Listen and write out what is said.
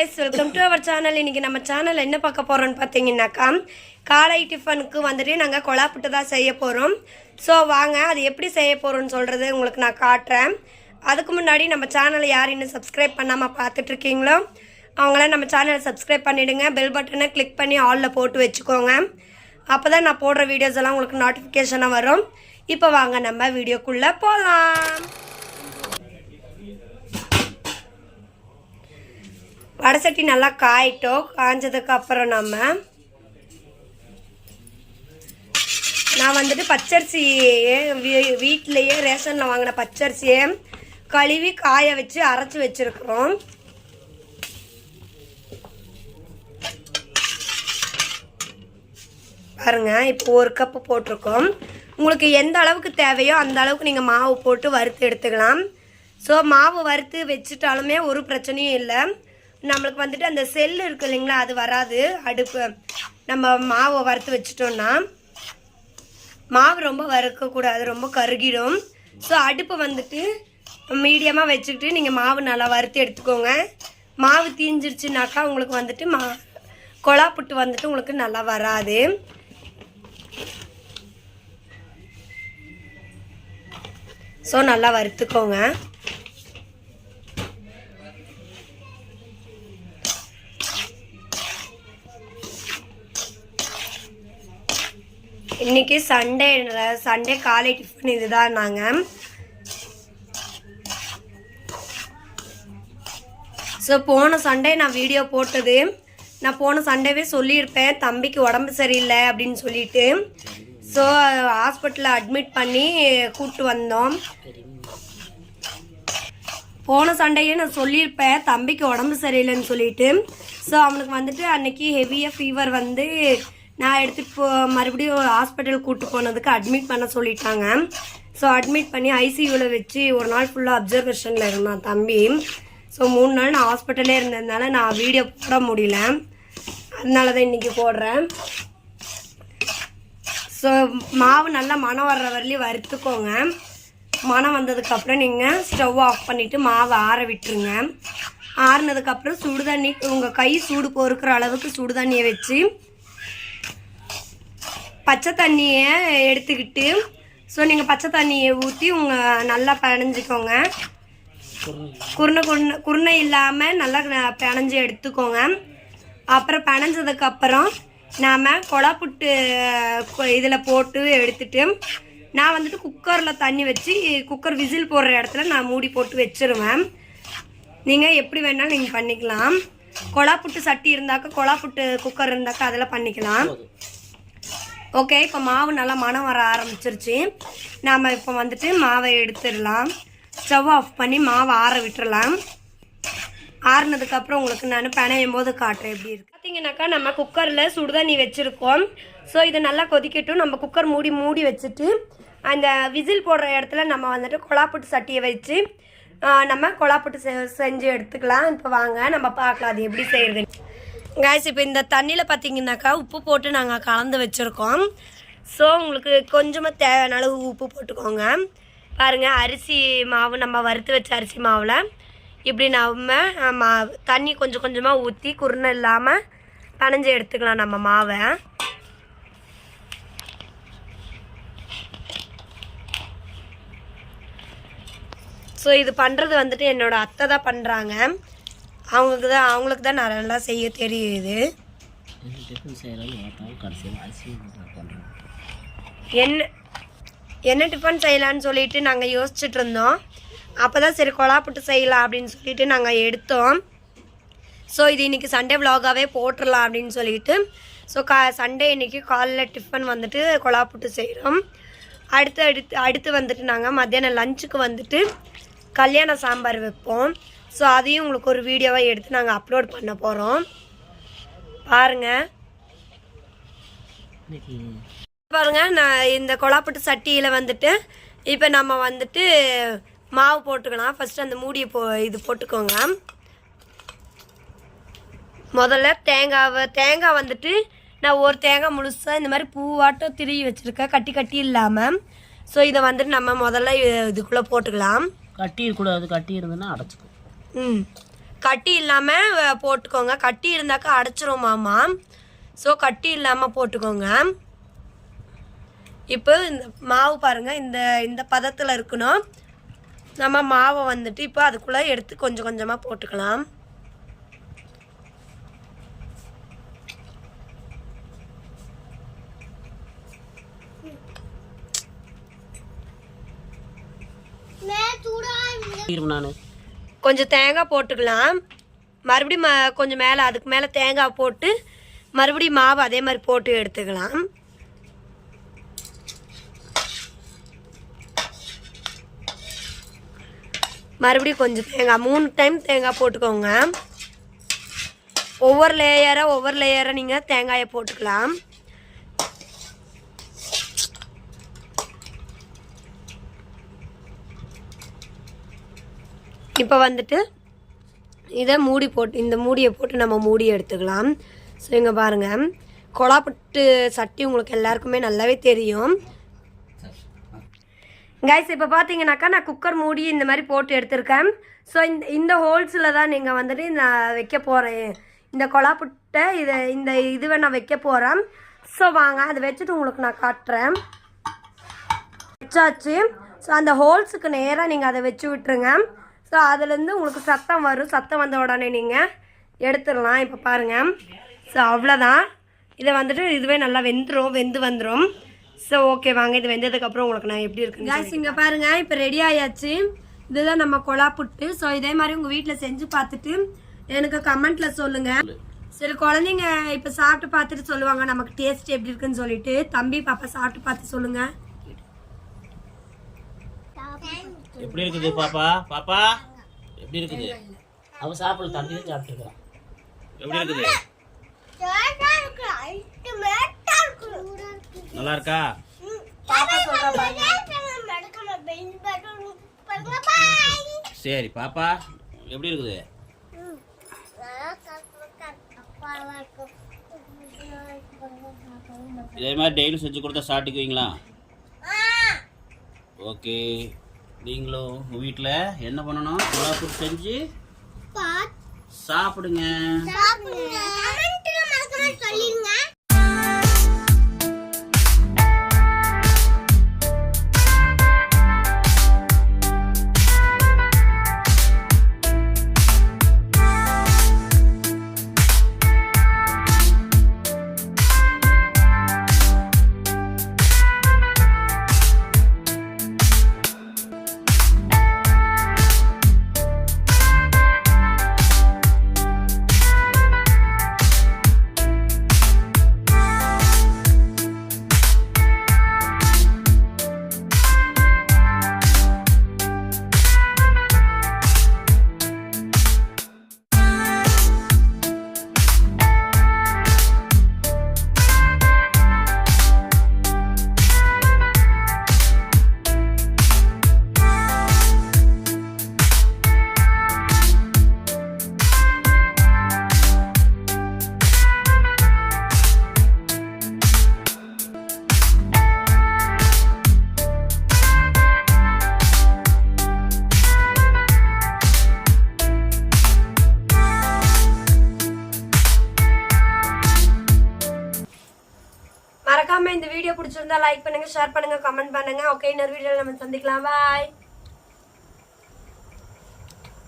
Guys welcome to our channel இன்னைக்கு நம்ம channel என்ன பார்க்க போகிறோன்னு பார்த்தீங்கன்னாக்கா காலை டிஃபனுக்கு வந்துட்டு நாங்கள் கொலாப்புட்டு தான் செய்ய போகிறோம் ஸோ வாங்க அது எப்படி செய்ய போகிறோம்னு சொல்கிறது உங்களுக்கு நான் காட்டுறேன். அதுக்கு முன்னாடி நம்ம சேனலை யார் இன்னும் சப்ஸ்கிரைப் பண்ணாமல் பார்த்துட்ருக்கீங்களோ அவங்கள அவங்களாம் நம்ம சேனலை சப்ஸ்கிரைப் பண்ணிவிடுங்க பெல் பட்டனை கிளிக் பண்ணி ஆலில் போட்டு வச்சுக்கோங்க. அப்போ தான் நான் போடுற வீடியோஸ் எல்லாம் உங்களுக்கு நோட்டிஃபிகேஷனாக வரும். இப்போ வாங்க நம்ம வீடியோக்குள்ளே போகலாம் வடசட்டி நல்லா காயிட்டோம். காஞ்சதுக்கு அப்புறம் நம்ம நான் வந்துட்டு பச்சரிசியே வீ- ரேஷனில் வாங்கின பச்சரிசியை கழுவி காய வச்சு அரைச்சி வச்சுருக்குறோம். பாருங்க இப்போ ஒரு கப்பு போட்டிருக்கோம். உங்களுக்கு எந்த அளவுக்கு தேவையோ அந்த அளவுக்கு நீங்கள் மாவு போட்டு வறுத்து எடுத்துக்கலாம். ஸோ மாவு வறுத்து வச்சுட்டாலுமே ஒரு பிரச்சனையும் இல்லை. நம்மளுக்கு வந்துட்டு அந்த செல் இருக்கு இல்லைங்களா அது வராது. அடுப்பு நம்ம மாவை வறுத்து வச்சிட்டோம்னா மாவு ரொம்ப வறுக்கக்கூடாது ரொம்ப கருகிடும். ஸோ அடுப்பு வந்துட்டு மீடியமாக வச்சுக்கிட்டு நீங்கள் மாவு நல்லா வறுத்து எடுத்துக்கோங்க. மாவு தீஞ்சிருச்சுனாக்கா உங்களுக்கு வந்துட்டு மா கொலா புட்டு வந்துட்டு உங்களுக்கு நல்லா வராது. ஸோ நல்லா வறுத்துக்கோங்க. இன்னைக்கு சண்டே சண்டே காலை டிஃபன் இதுதான் நாங்கள் ஸோ போன சண்டே நான் வீடியோ போட்டது. நான் போன சண்டேவே சொல்லியிருப்பேன் தம்பிக்கு உடம்பு சரியில்லை அப்படின்னு சொல்லிட்டு. ஸோ ஹாஸ்பிட்டலில் அட்மிட் பண்ணி கூப்பிட்டு வந்தோம். போன சண்டையே நான் சொல்லியிருப்பேன் தம்பிக்கு உடம்பு சரியில்லைன்னு சொல்லிட்டு. ஸோ அவனுக்கு வந்துட்டு அன்னைக்கு ஹெவியாக ஃபீவர் வந்து நான் எடுத்துகிட்டு போ மறுபடியும் ஹாஸ்பிட்டல் கூப்பிட்டு போனதுக்கு அட்மிட் பண்ண சொல்லிட்டாங்க. ஸோ அட்மிட் பண்ணி ஐசியூவில் வச்சு ஒரு நாள் ஃபுல்லாக அப்சர்வேஷனில் இருந்தான் தம்பி. ஸோ மூணு நாள் நான் ஹாஸ்பிட்டலே இருந்ததுனால நான் வீடியோ போட முடியல. அதனால தான் இன்றைக்கி போடுறேன். ஸோ மாவு நல்லா மனம் வர்ற வரலையும் வறுத்துக்கோங்க. மனம் வந்ததுக்கப்புறம் நீங்கள் ஸ்டவ் ஆஃப் பண்ணிவிட்டு மாவை ஆற விட்டுருங்க. ஆறுனதுக்கப்புறம் சுடுதண்ணி உங்கள் கை சூடு பொறுக்கிற அளவுக்கு சுடுதண்ணியை வச்சு பச்சை தண்ணியை எடுத்துக்கிட்டு ஸோ நீங்கள் பச்சை தண்ணியை ஊற்றி உங்கள் நல்லா பிணைஞ்சிக்கோங்க. குருணை குருணை குருணை இல்லாமல் நல்லா ந- பிணைஞ்சு எடுத்துக்கோங்க. அப்புறம் பிணைஞ்சதுக்கப்புறம் நாம் கொலாப்புட்டு இதில் போட்டு எடுத்துட்டு நான் வந்துட்டு குக்கரில் தண்ணி வச்சு குக்கர் விசில் போடுற இடத்துல நான் மூடி போட்டு வச்சிருவேன். நீங்கள் எப்படி வேணாலும் நீங்கள் பண்ணிக்கலாம். கொலாப்புட்டு சட்டி இருந்தாக்கா கொலாப்புட்டு குக்கர் இருந்தாக்கா அதில் பண்ணிக்கலாம். ஓகே இப்போ மாவு நல்லா மனம் வர ஆரம்பிச்சிருச்சு. நாம் இப்போ வந்துட்டு மாவை எடுத்துடலாம். ஸ்டவ் ஆஃப் பண்ணி மாவை ஆற விட்டுடலாம் ஆறுனதுக்கப்புறம் உங்களுக்கு நான் பிணையும் போது காட்டுறேன் எப்படி இருக்கு. பார்த்தீங்கன்னாக்கா நம்ம குக்கரில் சுடுதண்ணி வச்சுருக்கோம். ஸோ இது நல்லா கொதிக்கட்டும். நம்ம குக்கர் மூடி மூடி வச்சுட்டு அந்த விசில் போடுற இடத்துல நம்ம வந்துட்டு கொலாப்புட்டு சட்டியை வச்சு நம்ம கொலாப்புட்டு செ செஞ்சு எடுத்துக்கலாம். இப்போ வாங்க நம்ம பார்க்கலாம் அது எப்படி செய்கிறது காய்ஸ் இப்போ இந்த தண்ணியில் பார்த்தீங்கன்னாக்கா உப்பு போட்டு நாங்கள் கலந்து வச்சுருக்கோம். ஸோ உங்களுக்கு கொஞ்சமாக தேவையான அளவு உப்பு போட்டுக்கோங்க. பாருங்கள் அரிசி மாவு நம்ம வறுத்து வச்ச அரிசி மாவில். இப்படி நம்ம மா தண்ணி கொஞ்சம் கொஞ்சமாக ஊற்றி குருணை இல்லாமல் பனஞ்சு எடுத்துக்கலாம் நம்ம மாவை. ஸோ இது பண்ணுறது வந்துட்டு என்னோட அத்தை தான் பண்ணுறாங்க அவங்களுக்கு தான் அவங்களுக்கு தான் நான் நல்லா செய்ய தெரியுது. என்ன என்ன டிஃபன் செய்யலான்னு சொல்லிட்டு நாங்கள் யோசிச்சுட்டு இருந்தோம். அப்போ தான் சரி கொலாப்புட்டு செய்யலாம் அப்படின்னு சொல்லிட்டு நாங்கள் எடுத்தோம். ஸோ இது இன்றைக்கி சண்டே விலாகாகவே போட்டுடலாம் அப்படின்னு சொல்லிட்டு ஸோ கா சண்டே இன்னைக்கு காலைல டிஃபன் வந்துட்டு கொலாப்புட்டு செய்கிறோம் அடுத்து அடுத்து அடுத்து வந்துட்டு நாங்கள் மத்தியானம் லஞ்சுக்கு வந்துட்டு கல்யாண சாம்பார் வைப்போம். ஸோ அதையும் உங்களுக்கு ஒரு வீடியோவாக எடுத்து நாங்கள் அப்லோட் பண்ண போகிறோம் பாருங்கள் பாருங்கள் நான் இந்த கொலாப்பட்டு சட்டியில் வந்துட்டு இப்போ நம்ம வந்துட்டு மாவு போட்டுக்கலாம். ஃபஸ்ட்டு அந்த மூடியை போ இது போட்டுக்கோங்க. முதல்ல தேங்காவை தேங்காய் வந்துட்டு நான் ஒரு தேங்காய் முழுசாக இந்த மாதிரி பூவாட்டம் திருவி வச்சுருக்கேன். கட்டி கட்டி இல்லாமல் ஸோ இதை வந்துட்டு நம்ம முதல்ல இதுக்குள்ளே போட்டுக்கலாம். கட்டி இருக்கக்கூடாது கட்டி இருந்ததுன்னா அடைச்சிக்கும் ம். கட்டி இல்லாமல் போட்டுக்கோங்க. கட்டி இருந்தாக்கா அடைச்சிருமாமா ஸோ கட்டி இல்லாமல் போட்டுக்கோங்க. இப்போ இந்த மாவு பாருங்கள் இந்த இந்த பதத்தில் இருக்கணும். நம்ம மாவை வந்துட்டு இப்போ அதுக்குள்ளே எடுத்து கொஞ்சம் கொஞ்சமாக போட்டுக்கலாம். நான். கொஞ்சம் தேங்காய் போட்டுக்கலாம். மறுபடியும் ம கொஞ்சம் மேலே அதுக்கு மேலே தேங்காய் போட்டு மறுபடியும் மாவு அதே மாதிரி போட்டு எடுத்துக்கலாம். மறுபடியும் கொஞ்சம் தேங்காய் மூணு டைம் தேங்காய் போட்டுக்கோங்க. ஒவ்வொரு லேயராக ஒவ்வொரு லேயராக நீங்கள் தேங்காயை போட்டுக்கலாம். இப்போ வந்துட்டு இதை மூடி போட்டு இந்த மூடியை போட்டு நம்ம மூடி எடுத்துக்கலாம். ஸோ இங்கே பாருங்கள் கொலாப்புட்டு சட்டி உங்களுக்கு எல்லாருக்குமே நல்லாவே தெரியும். கைஸ் இப்போ பார்த்தீங்கன்னாக்கா நான் குக்கர் மூடி இந்த மாதிரி போட்டு எடுத்திருக்கேன். ஸோ இந்த இந்த ஹோல்ஸில் தான் நீங்கள் வந்துட்டு நான் வைக்க போகிறேன் இந்த கொலாப்புட்டை இதை இந்த இதுவை நான் வைக்க போகிறேன் ஸோ வாங்க அதை வச்சுட்டு உங்களுக்கு நான் காட்டுறேன். வச்சாச்சு. ஸோ அந்த ஹோல்ஸுக்கு நேராக நீங்கள் அதை வச்சு விட்டுருங்க. ஸோ அதுலேருந்து உங்களுக்கு சத்தம் வரும். சத்தம் வந்த உடனே நீங்கள் எடுத்துடலாம். இப்போ பாருங்கள் ஸோ அவ்வளோதான் இதை வந்துட்டு இதுவே நல்லா வெந்துடும் வெந்து வந்துடும் ஸோ ஓகே வாங்க. இது வெந்ததுக்கப்புறம் உங்களுக்கு நான் எப்படி இருக்குன்னு கேஸ் இங்கே பாருங்கள் இப்போ ரெடி ஆயாச்சு. இதுதான் நம்ம கொலா புட்டு ஸோ இதே மாதிரி உங்கள் வீட்டில் செஞ்சு பார்த்துட்டு எனக்கு கமெண்ட்டில் சொல்லுங்கள் சரி குழந்தைங்க இப்போ சாப்பிட்டு பார்த்துட்டு சொல்லுவாங்க. நமக்கு டேஸ்ட் எப்படி இருக்குன்னு சொல்லிட்டு. தம்பி பாப்பா சாப்பிட்டு பார்த்து சொல்லுங்கள் எப்படி இருக்குது பாப்பா? பாப்பா எப்படி இருக்குது? அவன் சாப்பிடல தம்பி தான் சாப்பிட்டுருக்கான் எப்படி இருக்குது? நல்லா இருக்கா? சரி பாப்பா எப்படி இருக்குது? இதே மாதிரி டெய்லி செஞ்சு கொடுத்தா சாப்பிட்டுக்குவீங்களா? ஓகே நீங்களும் வீட்டில் என்ன பண்ணணும்? கொலாப்பூர் செஞ்சு சாப்பிடுங்க. பிடிச்சிருந்தா லைக் பண்ணுங்க ஷேர் பண்ணுங்க கமெண்ட் பண்ணுங்க. ஓகே இன்னொரு வீடியோவில் நம்ம சந்திக்கலாம். பாய்